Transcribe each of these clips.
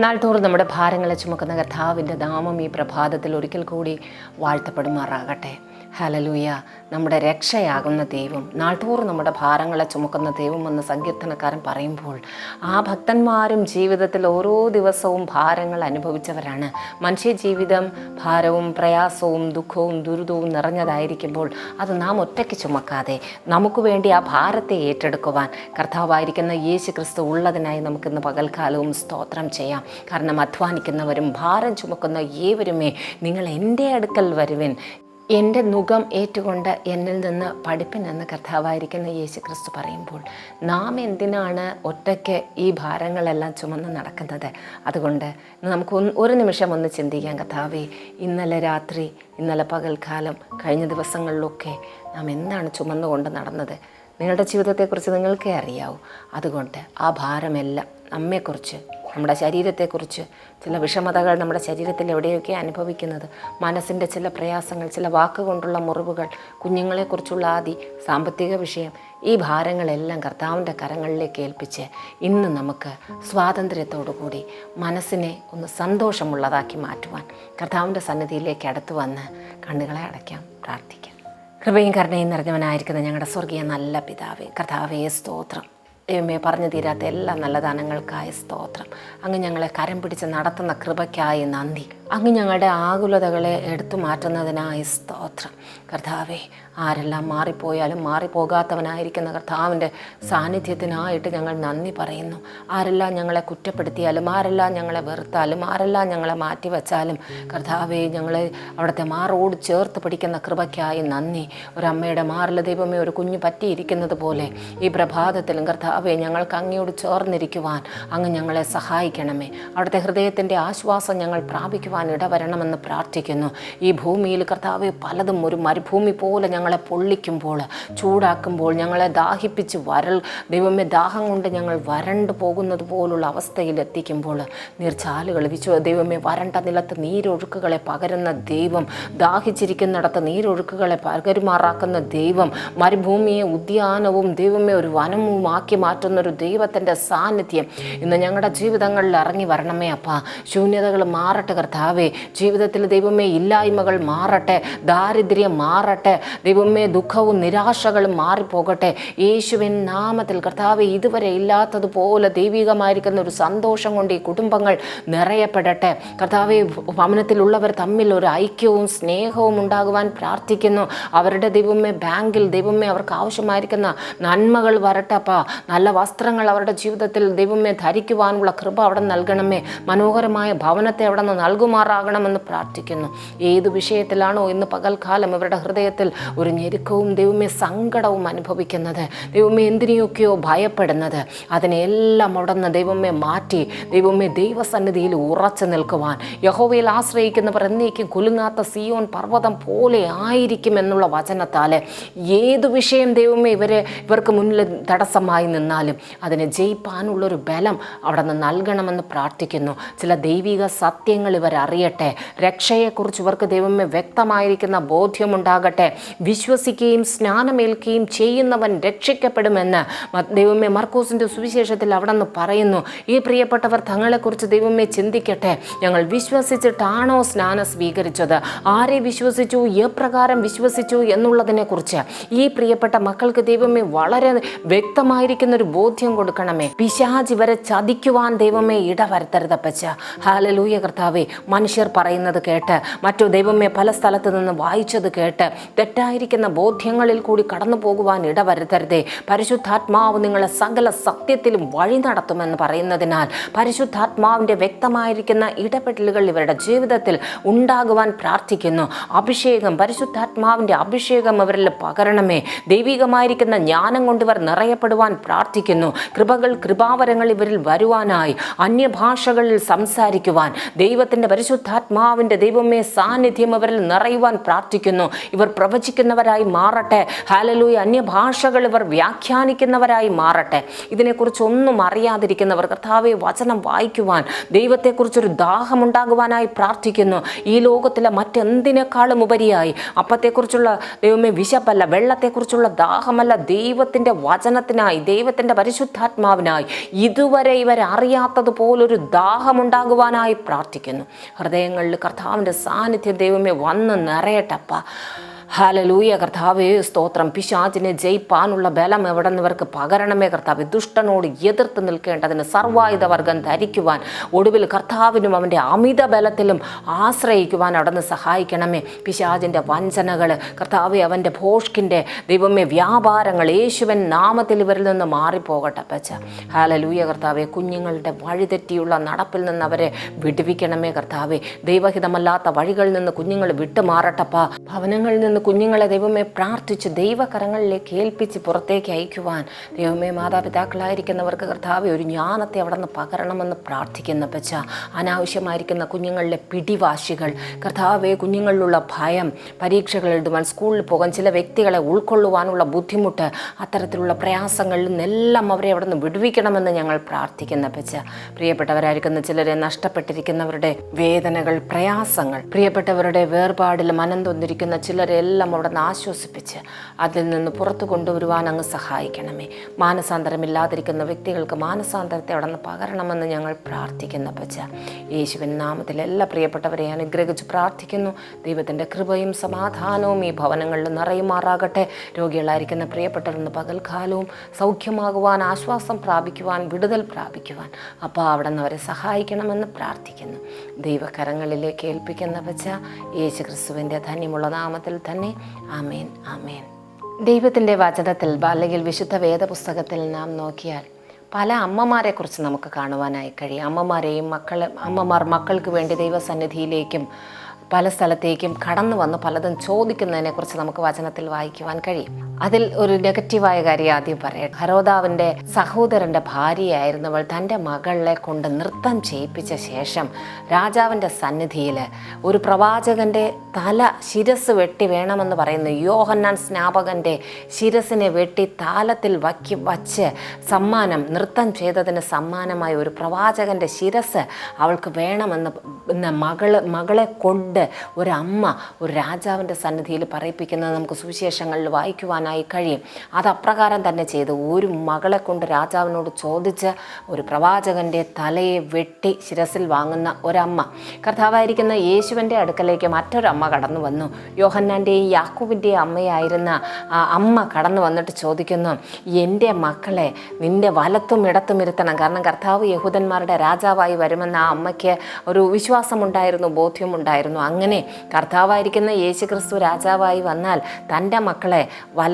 നാൾത്തോറും നമ്മുടെ ഭാരങ്ങളെ ചുമക്കുന്ന കർത്താവിന്റെ നാമം ഈ പ്രഭാതത്തിൽ ഒരിക്കൽ കൂടി വാഴ്ത്തപ്പെടുമാറാകട്ടെ. ഹലലൂയ നമ്മുടെ രക്ഷയാകുന്ന ദൈവം നാൾതോറും നമ്മുടെ ഭാരങ്ങളെ ചുമക്കുന്ന ദൈവം എന്ന് സങ്കീർത്തനക്കാരൻ പറയുമ്പോൾ ആ ഭക്തന്മാരും ജീവിതത്തിൽ ഓരോ ദിവസവും ഭാരങ്ങൾ അനുഭവിച്ചവരാണ്. മനുഷ്യജീവിതം ഭാരവും പ്രയാസവും ദുഃഖവും ദുരിതവും നിറഞ്ഞതായിരിക്കുമ്പോൾ അത് നാം ഒറ്റയ്ക്ക് ചുമക്കാതെ നമുക്ക് വേണ്ടി ആ ഭാരത്തെ ഏറ്റെടുക്കുവാൻ കർത്താവായിരിക്കുന്ന യേശു ക്രിസ്തു ഉള്ളതിനായി നമുക്കിന്ന് പകൽക്കാലവും സ്തോത്രം ചെയ്യാം. കാരണം അധ്വാനിക്കുന്നവരും ഭാരം ചുമക്കുന്ന ഏവരുമേ നിങ്ങൾ എന്റെ അടുക്കൽ വരുവിൻ. എന്റെ മുഖം ഏറ്റുകൊണ്ട് എന്നിൽ നിന്ന് പഠിപ്പിനെന്ന് കർത്താവായിരിക്കുന്ന യേശു ക്രിസ്തു പറയുമ്പോൾ നാം എന്തിനാണ് ഒറ്റയ്ക്ക് ഈ ഭാരങ്ങളെല്ലാം ചുമന്ന് നടക്കുന്നത്? അതുകൊണ്ട് നമുക്ക് ഒരു നിമിഷം ഒന്ന് ചിന്തിക്കാം കർത്താവേ ഇന്നലെ രാത്രി ഇന്നലെ പകൽക്കാലം കഴിഞ്ഞ ദിവസങ്ങളിലൊക്കെ നാം എന്താണ് ചുമന്നുകൊണ്ട് നടന്നത്? നിങ്ങളുടെ ജീവിതത്തെക്കുറിച്ച് നിങ്ങൾക്കേ അറിയാവൂ. അതുകൊണ്ട് ആ ഭാരമെല്ലാം നമ്മെക്കുറിച്ച് നമ്മുടെ ശരീരത്തെക്കുറിച്ച് ചില വിഷമതകൾ നമ്മുടെ ശരീരത്തിൽ എവിടെയൊക്കെ അനുഭവിക്കുന്നത് മനസ്സിന്റെ ചില പ്രയാസങ്ങൾ ചില വാക്കുകൊണ്ടുള്ള മുറിവുകൾ കുഞ്ഞുങ്ങളെക്കുറിച്ചുള്ള ആദി സാമ്പത്തിക വിഷയം ഈ ഭാരങ്ങളെല്ലാം കർത്താവിന്റെ കരങ്ങളിലേക്ക് ഏൽപ്പിച്ച് ഇന്ന് നമുക്ക് സ്വാതന്ത്ര്യത്തോടു കൂടി മനസ്സിനെ ഒന്ന് സന്തോഷമുള്ളതാക്കി മാറ്റുവാൻ കർത്താവിന്റെ സന്നിധിയിലേക്ക് അടുത്തു വന്ന് കണ്ണുകളെ അടയ്ക്കാം പ്രാർത്ഥിക്കാം. കൃപയും കരുണയും നിറഞ്ഞവനായിരിക്കുന്ന ഞങ്ങളുടെ സ്വർഗീയ നല്ല പിതാവേ കർത്താവേ സ്തോത്രം. ദൈവമേ പറഞ്ഞു തീരാത്ത എല്ലാ നല്ല ദാനങ്ങൾക്കായ സ്തോത്രം. അങ്ങ് ഞങ്ങളെ കരം പിടിച്ച് നടത്തുന്ന കൃപയ്ക്കായി നന്ദി. അങ്ങ് ഞങ്ങളുടെ ആകുലതകളെ എടുത്തു മാറ്റുന്നതിനായി സ്തോത്രം. കർത്താവേ ആരെല്ലാം മാറിപ്പോയാലും മാറിപ്പോകാത്തവനായിരിക്കുന്ന കർത്താവിന്റെ സാന്നിധ്യത്തിനായിട്ട് ഞങ്ങൾ നന്ദി പറയുന്നു. ആരെല്ലാം ഞങ്ങളെ കുറ്റപ്പെടുത്തിയാലും ആരെല്ലാം ഞങ്ങളെ വെറുത്താലും ആരെല്ലാം ഞങ്ങളെ മാറ്റിവെച്ചാലും കർത്താവെ ഞങ്ങളെ അവിടുത്തെ മാറോട് ചേർത്ത് പിടിക്കുന്ന കൃപയ്ക്കായി നന്ദി. ഒരമ്മയുടെ മാറിലെ ദൈവമേ ഒരു കുഞ്ഞ് പറ്റിയിരിക്കുന്നത് പോലെ ഈ പ്രഭാതത്തിലും കർത്താവെ ഞങ്ങൾക്ക് അങ്ങയോട് ചേർന്നിരിക്കുവാൻ അങ്ങ് ഞങ്ങളെ സഹായിക്കണമേ. അവിടുത്തെ ഹൃദയത്തിന്റെ ആശ്വാസം ഞങ്ങൾ പ്രാപിക്കുവാൻ ഇടവരണമെന്ന് പ്രാർത്ഥിക്കുന്നു. ഈ ഭൂമിയിൽ കർത്താവ് പലതും ഒരു മരുഭൂമി പോലെ ഞങ്ങളെ പൊള്ളിക്കുമ്പോൾ ചൂടാക്കുമ്പോൾ ഞങ്ങളെ ദാഹിപ്പിച്ച് വരൾ ദൈവമേ ദാഹം കൊണ്ട് ഞങ്ങൾ വരണ്ടു പോകുന്നത് പോലുള്ള അവസ്ഥയിൽ എത്തിക്കുമ്പോൾ നീർച്ചാലുകൾ വിശ്വ ദൈവമേ വരണ്ട നിലത്ത് നീരൊഴുക്കുകളെ പകരുന്ന ദൈവം ദാഹിച്ചിരിക്കുന്നിടത്ത് നീരൊഴുക്കുകളെ പകരുമാറാക്കുന്ന ദൈവം മരുഭൂമിയെ ഉദ്യാനവും ദൈവമേ ഒരു വനവുമാക്കി മാറ്റുന്ന ഒരു ദൈവത്തിന്റെ സാന്നിധ്യം ഇന്ന് ഞങ്ങളുടെ ജീവിതങ്ങളിൽ ഇറങ്ങി വരണമേ അപ്പാ. ശൂന്യതകൾ മാറട്ടെ കർത്താവേ. ജീവിതത്തിൽ ദൈവമേ ഇല്ലായ്മകൾ മാറട്ടെ ദാരിദ്ര്യം മാറട്ടെ ദൈവമേ ദുഃഖവും നിരാശകളും മാറിപ്പോകട്ടെ. യേശുവിൻ നാമത്തിൽ കർത്താവെ ഇതുവരെ ഇല്ലാത്തതുപോലെ ദൈവികമായിരിക്കുന്ന ഒരു സന്തോഷം കൊണ്ട് ഈ കുടുംബങ്ങൾ നിറയപ്പെടട്ടെ. കർത്താവെ ഭവനത്തിലുള്ളവർ തമ്മിൽ ഒരു ഐക്യവും സ്നേഹവും ഉണ്ടാകുവാൻ പ്രാർത്ഥിക്കുന്നു. അവരുടെ ദൈവമേ ബാങ്കിൽ ദൈവമേ അവർക്ക് ആവശ്യമായിരിക്കുന്ന നന്മകൾ വരട്ടെ അപ്പാ. നല്ല വസ്ത്രങ്ങൾ അവരുടെ ജീവിതത്തിൽ ദൈവമേ ധരിക്കുവാനുള്ള കൃപ അവിടെ നൽകണമേ. മനോഹരമായ ഭവനത്തെ അവിടെ നിന്ന് നൽകുമാറാകണമെന്ന് പ്രാർത്ഥിക്കുന്നു. ഏത് വിഷയത്തിലാണോ ഇന്ന് പകൽക്കാലം ഇവരുടെ ഹൃദയത്തിൽ ഒരു ഞെരുക്കവും ദൈവമേ സങ്കടവും അനുഭവിക്കുന്നത്. ദൈവമേ എന്തിനെയൊക്കെയോ ഭയപ്പെടുന്നത്. അതിനെല്ലാം അവിടെ നിന്ന് ദൈവമേ മാറ്റി ദൈവമേ ദൈവസന്നിധിയിൽ ഉറച്ചു നിൽക്കുവാൻ. യഹോവയിൽ ആശ്രയിക്കുന്നവർ എന്നേക്കും കുലുങ്ങാത്ത സിയോൻ പർവതം പോലെ ആയിരിക്കും എന്നുള്ള വചനത്താൽ ഏത് വിഷയം ദൈവമേ ഇവരെ ഇവർക്ക് മുന്നിൽ തടസ്സമായി നിന്നാലും അതിനെ ജയിപ്പാനുള്ളൊരു ബലം അവിടെ നിന്ന് നൽകണമെന്ന് പ്രാർത്ഥിക്കുന്നു. ചില ദൈവിക സത്യങ്ങൾ ഇവർ അറിയട്ടെ. രക്ഷയെക്കുറിച്ച് ഇവർക്ക് ദൈവമേ വ്യക്തമായിരിക്കുന്ന ബോധ്യമുണ്ടാകട്ടെ. വിശ്വസിക്കുകയും സ്നാനമേൽക്കുകയും ചെയ്യുന്നവൻ രക്ഷിക്കപ്പെടുമെന്ന് ദൈവമേ മർക്കോസിന്റെ സുവിശേഷത്തിൽ അവിടെ നിന്ന് പറയുന്നു. ഈ പ്രിയപ്പെട്ടവർ തങ്ങളെക്കുറിച്ച് ദൈവമേ ചിന്തിക്കട്ടെ. ഞങ്ങൾ വിശ്വസിച്ചിട്ടാണോ സ്നാനം സ്വീകരിച്ചത്? ആരെ വിശ്വസിച്ചു? എപ്രകാരം വിശ്വസിച്ചു എന്നുള്ളതിനെക്കുറിച്ച്. ഈ പ്രിയപ്പെട്ട മക്കൾക്ക് ദൈവമേ വളരെ വ്യക്തമായിരിക്കുന്ന ഒരു ബോധ്യം കൊടുക്കണമേ. പിശാജ് ഇവരെ ചതിക്കുവാൻ ദൈവമേ ഇടവരുത്തരുതപ്പച്ച ഹാലലൂയ കർത്താവേ മനുഷ്യർ പറയുന്നത് കേട്ട് മറ്റു ദൈവമേ പല സ്ഥലത്ത് നിന്ന് വായിച്ചത് കേട്ട് തെറ്റായിരിക്കുന്ന ബോധ്യങ്ങളിൽ കൂടി കടന്നു പോകുവാൻ ഇടവരുത്തരുതേ. പരിശുദ്ധാത്മാവ് നിങ്ങളെ സകല സത്യത്തിലും വഴി നടത്തുമെന്ന് പറയുന്നതിനാൽ പരിശുദ്ധാത്മാവിന്റെ വ്യക്തമായിരിക്കുന്ന ഇടപെടലുകൾ ഇവരുടെ ജീവിതത്തിൽ ഉണ്ടാകുവാൻ പ്രാർത്ഥിക്കുന്നു. അഭിഷേകം പരിശുദ്ധാത്മാവിന്റെ അഭിഷേകം അവരിൽ പകരണമേ. ദൈവികമായിരിക്കുന്ന ജ്ഞാനം കൊണ്ടിവർ നിറയപ്പെടുവാൻ പ്രാർത്ഥിക്കുന്നു. കൃപകൾ കൃപാവരങ്ങൾ ഇവരിൽ വരുവാനായി അന്യഭാഷകളിൽ സംസാരിക്കുവാൻ ദൈവത്തിന്റെ പരിശുദ്ധാത്മാവിന്റെ ദൈവമേ സാന്നിധ്യം അവരിൽ നിറയുവാൻ പ്രാർത്ഥിക്കുന്നു. ഇവർ പ്രവചിക്കുന്നവരായി മാറട്ടെ. ഹാലലൂയ അന്യഭാഷകൾ ഇവർ വ്യാഖ്യാനിക്കുന്നവരായി മാറട്ടെ. ഇതിനെക്കുറിച്ച് ഒന്നും അറിയാതിരിക്കുന്നവർ കർത്താവെ വചനം വായിക്കുവാൻ ദൈവത്തെക്കുറിച്ചൊരു ദാഹമുണ്ടാകുവാനായി പ്രാർത്ഥിക്കുന്നു. ഈ ലോകത്തിലെ മറ്റെന്തിനേക്കാളും ഉപരിയായി അപ്പത്തെക്കുറിച്ചുള്ള ദൈവമേ വിശപ്പല്ല വെള്ളത്തെക്കുറിച്ചുള്ള ദാഹമല്ല ദൈവത്തിന്റെ വചനത്തിനായി ദൈവത്തിന്റെ പരിശുദ്ധാത്മാവിനായി. ഇതുവരെ ഇവരറിയാത്തതുപോലൊരു ദാഹമുണ്ടാകുവാനായി പ്രാർത്ഥിക്കുന്നു. ഹൃദയങ്ങളിൽ കർത്താവിന്റെ സാന്നിധ്യം ദൈവമേ വന്ന് നിറയട്ടപ്പ. ഹാലലൂയ കർത്താവേ സ്തോത്രം. പിശാചിനെ ജയിപ്പാനുള്ള ബലം എവിടെ നിന്നവർക്ക് പകരണമേ കർത്താവ്. ദുഷ്ടനോട് എതിർത്ത് നിൽക്കേണ്ടതിന് സർവായുധ വർഗം ധരിക്കുവാൻ ഒടുവിൽ കർത്താവിനും അവന്റെ അമിത ബലത്തിലും ആശ്രയിക്കുവാൻ അവിടുന്ന് സഹായിക്കണമേ. പിശാചിന്റെ വഞ്ചനകൾ കർത്താവ് അവന്റെ ഭോഷ്കിന്റെ ദൈവമേ വ്യാപാരങ്ങൾ യേശുവൻ നാമത്തിൽ ഇവരിൽ നിന്ന് മാറിപ്പോകട്ടെ പച്ച ഹാലലൂയ കർത്താവെ. കുഞ്ഞുങ്ങളുടെ വഴിതെറ്റിയുള്ള നടപ്പിൽ നിന്ന് അവരെ വിടുവിക്കണമേ കർത്താവെ. ദൈവഹിതമല്ലാത്ത വഴികളിൽ നിന്ന് കുഞ്ഞുങ്ങൾ വിട്ടുമാറട്ടപ്പ. ഭവനങ്ങളിൽ നിന്ന് കുഞ്ഞുങ്ങളെ ദൈവമേ പ്രാർത്ഥിച്ച് ദൈവകരങ്ങളിലേക്ക് ഏൽപ്പിച്ച് പുറത്തേക്ക് അയക്കുവാൻ. ദൈവമേ മാതാപിതാക്കളായിരിക്കുന്നവർക്ക് കർത്താവ് ഒരു ജ്ഞാനത്തെ അവിടെ നിന്ന് പകരണമെന്ന് പ്രാർത്ഥിക്കുന്ന പച്ച അനാവശ്യമായിരിക്കുന്ന കുഞ്ഞുങ്ങളിലെ പിടിവാശികൾ. കർത്താവെ കുഞ്ഞുങ്ങളിലുള്ള ഭയം പരീക്ഷകൾ എഴുതുവാൻ സ്കൂളിൽ പോകാൻ ചില വ്യക്തികളെ ഉൾക്കൊള്ളുവാനുള്ള ബുദ്ധിമുട്ട് അത്തരത്തിലുള്ള പ്രയാസങ്ങളിൽ നിന്നെല്ലാം അവരെ അവിടെ നിന്ന് വിടുവിക്കണമെന്ന് ഞങ്ങൾ പ്രാർത്ഥിക്കുന്ന പച്ച പ്രിയപ്പെട്ടവരായിരിക്കുന്ന ചിലരെ നഷ്ടപ്പെട്ടിരിക്കുന്നവരുടെ വേദനകൾ പ്രയാസങ്ങൾ പ്രിയപ്പെട്ടവരുടെ വേർപാടിൽ മനം തൊന്നിരിക്കുന്ന ചിലരെല്ലാം അവിടെ നിന്ന് ആശ്വസിപ്പിച്ച് അതിൽ നിന്ന് പുറത്തു കൊണ്ടുവരുവാൻ അങ്ങ് സഹായിക്കണമേ. മാനസാന്തരമില്ലാതിരിക്കുന്ന വ്യക്തികൾക്ക് മാനസാന്തരത്തെ അവിടെ നിന്ന് പകരണമെന്ന് ഞങ്ങൾ പ്രാർത്ഥിക്കുന്ന പച്ച യേശുവിൻ നാമത്തിൽ എല്ലാ പ്രിയപ്പെട്ടവരെ അനുഗ്രഹിച്ച് പ്രാർത്ഥിക്കുന്നു. ദൈവത്തിന്റെ കൃപയും സമാധാനവും ഈ ഭവനങ്ങളിൽ നിറയുമാറാകട്ടെ. രോഗികളായിരിക്കുന്ന പ്രിയപ്പെട്ടവരെന്ന് പകൽക്കാലവും സൗഖ്യമാകുവാൻ ആശ്വാസം പ്രാപിക്കുവാൻ വിടുതൽ പ്രാപിക്കുവാൻ അപ്പോൾ അവിടെ നിന്ന് അവരെ സഹായിക്കണമെന്ന് പ്രാർത്ഥിക്കുന്നു. ദൈവകരങ്ങളിലേക്ക് ഏൽപ്പിക്കുന്ന വെച്ച യേശു ക്രിസ്തുവിന്റെ ധന്യമുള്ള നാമത്തിൽ തന്നെ ആമേൻ ആമേൻ. ദൈവത്തിന്റെ വചനത്തിൽ അല്ലെങ്കിൽ വിശുദ്ധ വേദപുസ്തകത്തിൽ നാം നോക്കിയാൽ പല അമ്മമാരെക്കുറിച്ച് നമുക്ക് കാണുവാനായി കഴിയും. അമ്മമാരെയും മക്കൾ അമ്മമാർ മക്കൾക്ക് വേണ്ടി ദൈവസന്നിധിയിലേക്കും പല സ്ഥലത്തേക്കും കടന്നു വന്ന് പലതും ചോദിക്കുന്നതിനെക്കുറിച്ച് നമുക്ക് വചനത്തിൽ വായിക്കുവാൻ കഴിയും. അതിൽ ഒരു നെഗറ്റീവായ കാര്യം ആദ്യം പറയാം. ഹരോദാവിന്റെ സഹോദരന്റെ ഭാര്യയായിരുന്നവൾ തന്റെ മകളെ കൊണ്ട് നൃത്തം ചെയ്യിപ്പിച്ച ശേഷം രാജാവിന്റെ സന്നിധിയിൽ ഒരു പ്രവാചകന്റെ തല ശിരസ് വെട്ടി വേണമെന്ന് പറയുന്ന യോഹന്നാൻ സ്നാപകന്റെ ശിരസിനെ വെട്ടി താലത്തിൽ വക്കി വച്ച് സമ്മാനം നൃത്തം ചെയ്തതിന് സമ്മാനമായി ഒരു പ്രവാചകന്റെ ശിരസ് അവൾക്ക് വേണമെന്ന് മകൾ മകളെ കൊണ്ട് ഒരമ്മ ഒരു രാജാവിന്റെ സന്നിധിയിൽ പറയിപ്പിക്കുന്നത് നമുക്ക് സുവിശേഷങ്ങളിൽ വായിക്കുവാനായി കഴിയും. അത് അപ്രകാരം തന്നെ ചെയ്ത്. ഒരു മകളെ കൊണ്ട് രാജാവിനോട് ചോദിച്ച് ഒരു പ്രവാചകന്റെ തലയെ വെട്ടി ശിരസിൽ വാങ്ങുന്ന ഒരമ്മ. കർത്താവായിരിക്കുന്ന യേശുവിന്റെ അടുക്കലേക്ക് മറ്റൊരമ്മ കടന്നു വന്നു. യോഹന്നാന്റെയും യാക്കൂബിന്റെയും അമ്മയായിരുന്ന അമ്മ കടന്നു വന്നിട്ട് ചോദിക്കുന്നു എന്റെ മക്കളെ നിന്റെ വലത്തും ഇടത്തും ഇരുത്തണം. കാരണം കർത്താവ് യഹൂദന്മാരുടെ രാജാവായി വരുമെന്ന ആ അമ്മയ്ക്ക് ഒരു വിശ്വാസമുണ്ടായിരുന്നു ബോധ്യമുണ്ടായിരുന്നു. അങ്ങനെ കർത്താവായിരിക്കുന്ന യേശു ക്രിസ്തു രാജാവായി വന്നാൽ തന്റെ മക്കളെ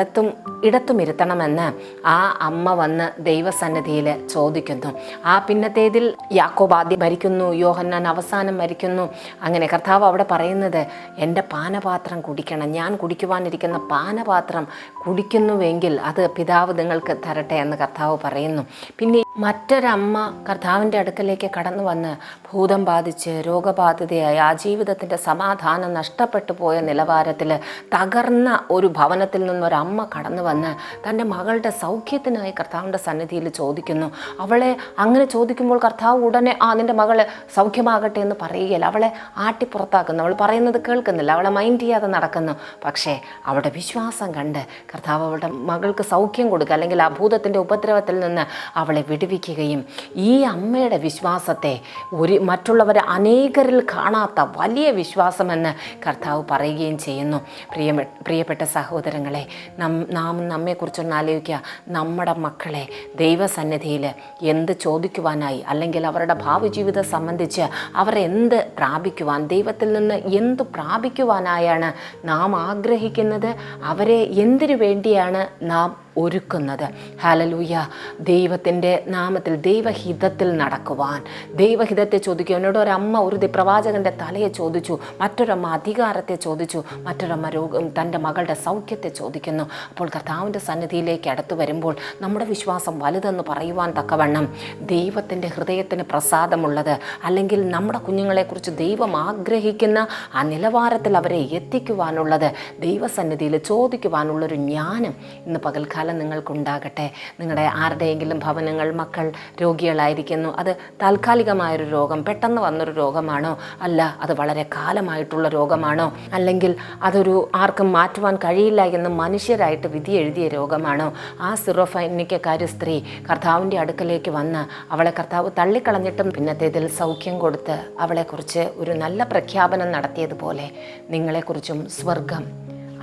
വലത്തും ഇടത്തും ഇരുത്തണമെന്ന് ആ അമ്മ വന്ന് ദൈവസന്നിധിയിൽ ചോദിക്കുന്നു. ആ പിന്നത്തേതിൽ യാക്കോബ് ആദ്യം മരിക്കുന്നു യോഹന്നാൻ അവസാനം മരിക്കുന്നു. അങ്ങനെ കർത്താവ് അവിടെ പറയുന്നത് എന്റെ പാനപാത്രം കുടിക്കണം. ഞാൻ കുടിക്കുവാനിരിക്കുന്ന പാനപാത്രം കുടിക്കുന്നുവെങ്കിൽ അത് പിതാവ് നിങ്ങൾക്ക് തരട്ടെ എന്ന് കർത്താവ് പറയുന്നു. പിന്നെ മറ്റൊരമ്മ കർത്താവിന്റെ അടുക്കലേക്ക് കടന്നു വന്ന് ഭൂതം ബാധിച്ച് രോഗബാധിതയായി ആ ജീവിതത്തിന്റെ സമാധാനം നഷ്ടപ്പെട്ടു പോയ നിലവാരത്തിൽ തകർന്ന ഒരു ഭവനത്തിൽ നിന്നൊരമ്മ കടന്നു വന്ന് തന്റെ മകളുടെ സൗഖ്യത്തിനായി കർത്താവിന്റെ സന്നിധിയിൽ ചോദിക്കുന്നു. അവളെ അങ്ങനെ ചോദിക്കുമ്പോൾ കർത്താവ് ഉടനെ ആ നിന്റെ മകൾ സൗഖ്യമാകട്ടെ എന്ന് പറയുകയില്ല. അവളെ ആട്ടിപ്പുറത്താക്കുന്നു അവൾ പറയുന്നത് കേൾക്കുന്നില്ല. അവളെ മൈൻഡ് ചെയ്യാതെ നടക്കുന്നു. പക്ഷേ അവളുടെ വിശ്വാസം കണ്ട് കർത്താവ് അവളുടെ മകൾക്ക് സൗഖ്യം കൊടുക്കുക അല്ലെങ്കിൽ ആ ഭൂതത്തിന്റെ ഉപദ്രവത്തിൽ നിന്ന് അവളെ വിടുവിക്കുകയും ഈ അമ്മയുടെ വിശ്വാസത്തെ ഒരു മറ്റുള്ളവരെ അനേകരിൽ കാണാത്ത വലിയ വിശ്വാസമെന്ന് കർത്താവ് പറയുകയും ചെയ്യുന്നു. പ്രിയ പ്രിയപ്പെട്ട സഹോദരങ്ങളെ നം നമ്മെക്കുറിച്ചൊന്ന് ആലോചിക്കുക. നമ്മുടെ മക്കളെ ദൈവസന്നിധിയിൽ എന്ത് ചോദിക്കുവാനായി അല്ലെങ്കിൽ അവരുടെ ഭാവി ജീവിതം സംബന്ധിച്ച് അവർ എന്ത് പ്രാപിക്കുവാൻ ദൈവത്തിൽ നിന്ന് എന്ത് പ്രാപിക്കുവാനായാണ് നാം ആഗ്രഹിക്കുന്നത്? അവരെ എന്തിനു വേണ്ടിയാണ് നാം ഒരുക്കുന്നത്. ഹാലലൂയ ദൈവത്തിന്റെ നാമത്തിൽ ദൈവഹിതത്തിൽ നടക്കുവാൻ. ദൈവഹിതത്തെ ചോദിക്കും. എന്നോട് ഒരമ്മ ഒരു പ്രവാചകന്റെ തലയെ ചോദിച്ചു. മറ്റൊരമ്മ അധികാരത്തെ ചോദിച്ചു. മറ്റൊരമ്മ രോഗം തന്റെ മകളുടെ സൗഖ്യത്തെ ചോദിക്കുന്നു. അപ്പോൾ കർത്താവിന്റെ സന്നിധിയിലേക്ക് അടുത്തു വരുമ്പോൾ നമ്മുടെ വിശ്വാസം വലുതെന്ന് പറയുവാൻ തക്കവണ്ണം ദൈവത്തിന്റെ ഹൃദയത്തിന് പ്രസാദമുള്ളത് അല്ലെങ്കിൽ നമ്മുടെ കുഞ്ഞുങ്ങളെക്കുറിച്ച് ദൈവം ആഗ്രഹിക്കുന്ന ആ നിലവാരത്തിൽ അവരെ എത്തിക്കുവാനുള്ളത് ദൈവസന്നിധിയിൽ ചോദിക്കുവാനുള്ളൊരു ജ്ഞാനം ഇന്ന് പകൽക്കാലം നിങ്ങൾക്കുണ്ടാകട്ടെ. നിങ്ങളുടെ ആരുടെയെങ്കിലും ഭവനങ്ങൾ മക്കൾ രോഗികളായിരിക്കുന്നു. അത് താൽക്കാലികമായൊരു രോഗം പെട്ടെന്ന് വന്നൊരു രോഗമാണോ? അല്ല അത് വളരെ കാലമായിട്ടുള്ള രോഗമാണോ? അല്ലെങ്കിൽ അതൊരു ആർക്കും മാറ്റുവാൻ കഴിയില്ല എന്ന് മനുഷ്യരായിട്ട് വിധി എഴുതിയ രോഗമാണോ? ആ സിറോഫൈനിക്കക്കാരി സ്ത്രീ കർത്താവിന്റെ അടുക്കലേക്ക് വന്ന് അവളെ കർത്താവ് തള്ളിക്കളഞ്ഞിട്ടും പിന്നത്തേതിൽ സൗഖ്യം കൊടുത്ത് അവളെക്കുറിച്ച് ഒരു നല്ല പ്രഖ്യാപനം നടത്തിയതുപോലെ നിങ്ങളെക്കുറിച്ചും സ്വർഗം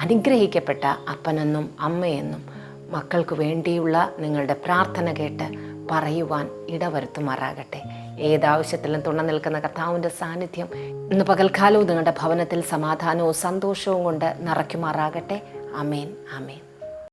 അനുഗ്രഹിക്കപ്പെട്ട അപ്പനെന്നും അമ്മയെന്നും മക്കൾക്ക് വേണ്ടിയുള്ള നിങ്ങളുടെ പ്രാർത്ഥന കേട്ട് പറയുവാൻ ഇടവരുത്തുമാറാകട്ടെ. ഏതാവശ്യത്തിലും തുണ നിൽക്കുന്ന കർത്താവിന്റെ സാന്നിധ്യം ഇന്ന് പകൽക്കാലവും നിങ്ങളുടെ ഭവനത്തിൽ സമാധാനവും സന്തോഷവും കൊണ്ട് നിറയ്ക്കുമാറാകട്ടെ. അമേൻ അമേൻ